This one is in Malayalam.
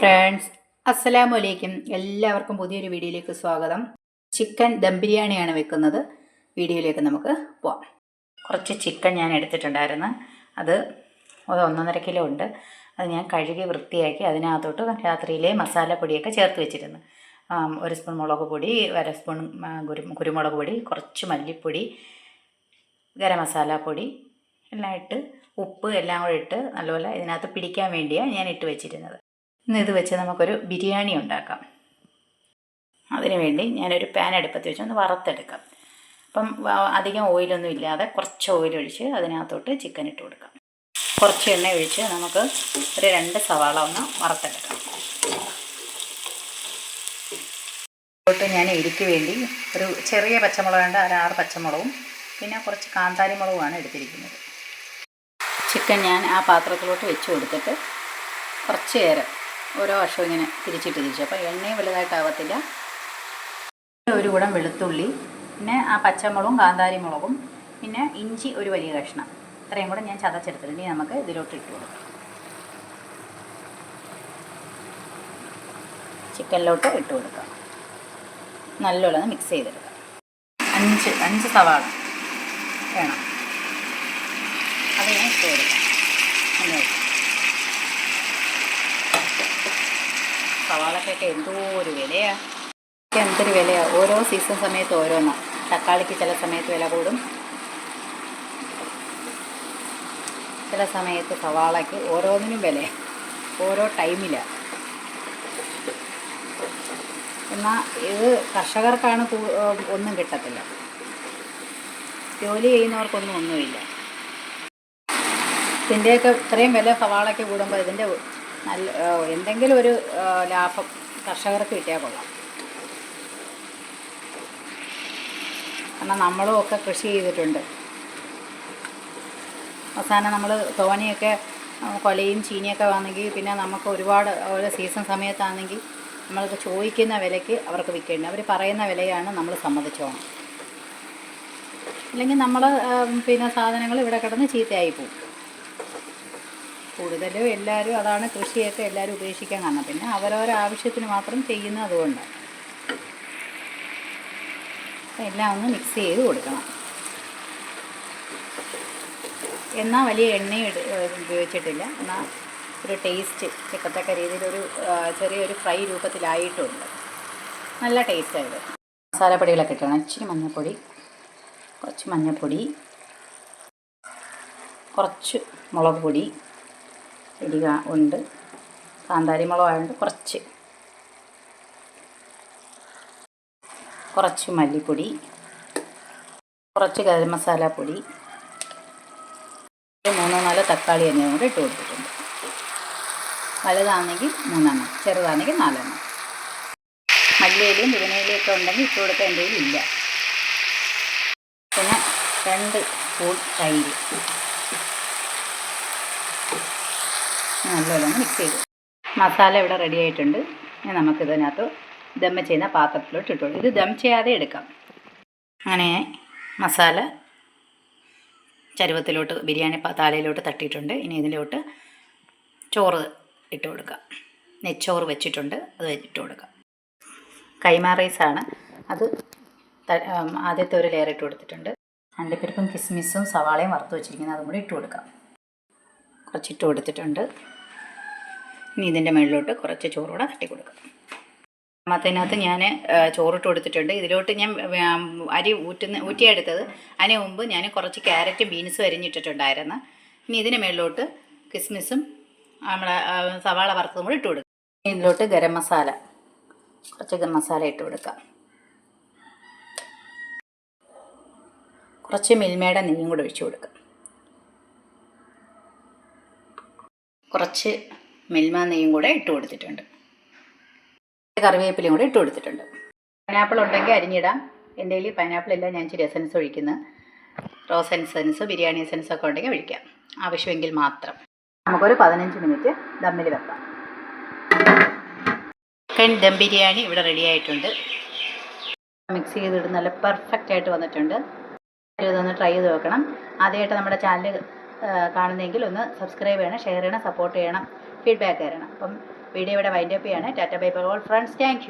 ഫ്രണ്ട്സ് അസ്സലാമു അലൈക്കും എല്ലാവർക്കും പുതിയൊരു വീഡിയോയിലേക്ക് സ്വാഗതം. ചിക്കൻ ദം ബിരിയാണിയാണ് വെക്കുന്നത്. വീഡിയോയിലേക്ക് നമുക്ക് പോവാം. കുറച്ച് ചിക്കൻ ഞാൻ എടുത്തിട്ടുണ്ടായിരുന്നു. അത് ഒന്നൊന്നര കിലോ ഉണ്ട്. അത് ഞാൻ കഴുകി വൃത്തിയാക്കി അതിനകത്തോട്ട് രാത്രിയിലെ മസാലപ്പൊടിയൊക്കെ ചേർത്ത് വെച്ചിരുന്നു. ഒരു സ്പൂൺ മുളക് പൊടി അര സ്പൂൺ കുരു കുരുമുളക് പൊടി കുറച്ച് മല്ലിപ്പൊടി ഗരം മസാലപ്പൊടി പൊടി എല്ലാം ഇട്ട് ഉപ്പ് എല്ലാം കൂടെ ഇട്ട് നല്ലപോലെ ഇതിനകത്ത് പിടിക്കാൻ വേണ്ടിയാണ് ഞാൻ ഇട്ട് വെച്ചിരുന്നത്. ഇന്ന് ഇത് വെച്ച് നമുക്കൊരു ബിരിയാണി ഉണ്ടാക്കാം. അതിനുവേണ്ടി ഞാനൊരു പാൻ അടുപ്പത്ത് വെച്ച് ഒന്ന് വറുത്തെടുക്കാം. അപ്പം അധികം ഓയിലൊന്നും ഇല്ലാതെ കുറച്ച് ഓയിൽ ഒഴിച്ച് അതിനകത്തോട്ട് ചിക്കൻ ഇട്ട് കൊടുക്കാം. കുറച്ച് എണ്ണ ഒഴിച്ച് നമുക്ക് ഒരു രണ്ട് സവാള ഒന്ന് വറുത്തെടുക്കാം. ോട്ട് ഞാൻ എരിക്ക് വേണ്ടി ഒരു ചെറിയ പച്ചമുളക് ഒരു ആറ് പച്ചമുളകും പിന്നെ കുറച്ച് കാന്താരി മുളകുമാണ് എടുത്തിരിക്കുന്നത്. ചിക്കൻ ഞാൻ ആ പാത്രത്തിലോട്ട് വെച്ച് കൊടുത്തിട്ട് കുറച്ച് നേരം ഓരോ വർഷവും ഇങ്ങനെ തിരിച്ചിട്ട് തിരിച്ചു. അപ്പോൾ എണ്ണയും വലുതായിട്ടാവത്തില്ല. ഒരു കൂടം വെളുത്തുള്ളി പിന്നെ ആ പച്ചമുളകും കാന്താരി മുളകും പിന്നെ ഇഞ്ചി ഒരു വലിയ കഷ്ണം. ഇത്രയും കൂടെ ഞാൻ ചതച്ചെടുത്തിട്ടുണ്ട്. ഇനി നമുക്ക് ഇതിലോട്ട് ഇട്ട് കൊടുക്കാം. ചിക്കനിലോട്ട് ഇട്ട് കൊടുക്കാം. നല്ലോണം മിക്സ് ചെയ്തെടുക്കാം. അഞ്ച് അഞ്ച് സവാള വേണം. അത് ഞാൻ ഇട്ട് കൊടുക്കാം. നന്നായിട്ട് സവാളക്കൊക്കെ എന്തോ ഒരു വിലയാണ് എന്തൊരു വിലയാണ് ഓരോ സീസൺ സമയത്ത് ഓരോന്നാണ് തക്കാളിക്ക് ചില സമയത്ത് വില കൂടും. ചില സമയത്ത് സവാളയ്ക്ക് ഓരോന്നിനും വില ഓരോ ടൈമിലാണ് എന്നാൽ ഇത് കർഷകർക്കാണ് ഒന്നും കിട്ടത്തില്ല. ജോലി ചെയ്യുന്നവർക്കൊന്നും ഒന്നുമില്ല. ഇതിന്റെയൊക്കെ ഇത്രയും വില സവാളയ്ക്ക് കൂടുമ്പോൾ ഇതിന്റെ നല്ല എന്തെങ്കിലും ഒരു ലാഭം കർഷകർക്ക് കിട്ടിയാൽ കൊള്ളാം. കാരണം നമ്മളും ഒക്കെ കൃഷി ചെയ്തിട്ടുണ്ട്. അവസാനം നമ്മൾ തോനെയൊക്കെ കൊലയും ചീനിയൊക്കെ വന്നെങ്കിൽ പിന്നെ നമുക്ക് ഒരുപാട് ഓരോ സീസൺ സമയത്താണെങ്കിൽ നമ്മൾക്ക് ചോദിക്കുന്ന വിലയ്ക്ക് അവർക്ക് വിൽക്കേണ്ടത് അവർ പറയുന്ന വിലയാണ് നമ്മൾ സമ്മതിച്ചോണം. അല്ലെങ്കിൽ നമ്മൾ പിന്നെ സാധനങ്ങൾ ഇവിടെ കിടന്ന് ചീത്തയായി പോകും കൂടുതലും എല്ലാവരും അതാണ് കൃഷിയൊക്കെ എല്ലാവരും ഉപേക്ഷിക്കാൻ കാരണം. പിന്നെ അവരവരാവശ്യത്തിന് മാത്രം ചെയ്യുന്നത് അതുകൊണ്ട്. എല്ലാം ഒന്ന് മിക്സ് ചെയ്ത് കൊടുക്കണം. എന്നാൽ വലിയ എണ്ണ ഉപയോഗിച്ചിട്ടില്ല. എന്നാൽ ഒരു ടേസ്റ്റ് ചെക്കത്തക്ക രീതിയിലൊരു ചെറിയൊരു ഫ്രൈ രൂപത്തിലായിട്ടുണ്ട്. നല്ല ടേസ്റ്റായത് മസാലപ്പൊടികളൊക്കെ ഇട്ടാണ്. ഇച്ചിരി മഞ്ഞൾപ്പൊടി കുറച്ച് മഞ്ഞൾപ്പൊടി കുറച്ച് മുളക് പൊടി ഇടുക ഉണ്ട്. കാന്താരി മുളകായതുകൊണ്ട് കുറച്ച്. കുറച്ച് മല്ലിപ്പൊടി. കുറച്ച് ഗരം മസാലപ്പൊടി മൂന്നോ നാലോ തക്കാളി എന്നിവ കൂടെ ഇട്ട് കൊടുത്തിട്ടുണ്ട്. വലുതാണെങ്കിൽ മൂന്നെണ്ണം ചെറുതാണെങ്കിൽ നാലെണ്ണം. മല്ലിയിലും പുതിനയിലും ഒക്കെ ഉണ്ടെങ്കിൽ ഇട്ട് കൊടുക്കാൻ ഇല്ല. പിന്നെ രണ്ട് സ്പൂൺ തൈര്. നല്ലോണം മിക്സ് ചെയ്തു. മസാല ഇവിടെ റെഡി ആയിട്ടുണ്ട്. ഇനി നമുക്കിതിനകത്ത് ദമ്മ ചെയ്യുന്ന പാത്രത്തിലോട്ട് ഇട്ടോളൂ. ഇത് ദം ചെയ്യാതെ എടുക്കാം. അങ്ങനെ മസാല ചരുവത്തിലോട്ട് ബിരിയാണി താലയിലോട്ട് തട്ടിയിട്ടുണ്ട്. ഇനി ഇതിലോട്ട് ചോറ് ഇട്ട് കൊടുക്കാം. നെച്ചോറ് വെച്ചിട്ടുണ്ട്. അത് ഇട്ട് കൊടുക്കാം. കൈമാ റൈസാണ് അത് ആദ്യത്തെ ഒരു ലെയർ ഇട്ട് കൊടുത്തിട്ടുണ്ട്. അണ്ടിപ്പരിപ്പും കിസ്മിസും സവാളയും വറുത്ത് വെച്ചിരിക്കുന്നത് അതും കൂടി ഇട്ട് കൊടുക്കാം. കുറച്ചിട്ട് കൊടുത്തിട്ടുണ്ട്. ഇനി ഇതിന്റെ മുകളിലോട്ട് കുറച്ച് ചോറുകൂടെ തട്ടി കൊടുക്കും. മത്തതിനകത്ത് ഞാൻ ചോറിട്ട് കൊടുത്തിട്ടുണ്ട്. ഇതിലോട്ട് ഞാൻ അരി ഊറ്റുന്ന ഊറ്റിയെടുത്തത് അതിന് മുമ്പ് ഞാൻ കുറച്ച് ക്യാരറ്റും ബീൻസും അരിഞ്ഞിട്ടിട്ടുണ്ടായിരുന്നു. ഇനി ഇതിന് മുകളിലോട്ട് കിസ്മിസും നമ്മളെ സവാള വറുത്തതും കൂടി ഇട്ട് കൊടുക്കും. ഇതിലോട്ട് ഗരം മസാല കുറച്ച് ഗരം മസാല ഇട്ട് കൊടുക്കാം. കുറച്ച് മിൽമയുടെ നെയ്യും കൂടെ ഒഴിച്ചു കൊടുക്കാം. കുറച്ച് മിൽമ നെയ്യും കൂടെ ഇട്ട് കൊടുത്തിട്ടുണ്ട്. കറിവേപ്പിലയും കൂടെ ഇട്ട് കൊടുത്തിട്ടുണ്ട്. പൈനാപ്പിൾ ഉണ്ടെങ്കിൽ അരിഞ്ഞിടാം. എന്റെ കയ്യിൽ പൈനാപ്പിൾ ഇല്ല ഞാൻ ഇച്ചിരി എസൻസ് ഒഴിക്കുന്നത് റോസ് എസൻസ് ബിരിയാണി എസൻസ് ഒക്കെ ഉണ്ടെങ്കിൽ ഒഴിക്കാം. ആവശ്യമെങ്കിൽ മാത്രം. നമുക്കൊരു പതിനഞ്ച് മിനിറ്റ് ദമ്മിൽ വെക്കാം. ചിക്കൻ ദം ബിരിയാണി ഇവിടെ റെഡി ആയിട്ടുണ്ട്. മിക്സ് ചെയ്തിട്ട് നല്ല പെർഫെക്റ്റ് ആയിട്ട് വന്നിട്ടുണ്ട്. ഇതൊന്ന് ട്രൈ ചെയ്ത് നോക്കണം. ആദ്യമായിട്ട് നമ്മുടെ ചാനൽ കാണുന്നെങ്കിൽ ഒന്ന് സബ്സ്ക്രൈബ് ചെയ്യണം ഷെയർ ചെയ്യണം സപ്പോർട്ട് ചെയ്യണം. ഫീഡ്ബാക്ക് തരണം. അപ്പം വീഡിയോ ഇവിടെ വൈൻഡപ്പ് ചെയ്യാണ്. Tata bye bye all friends thank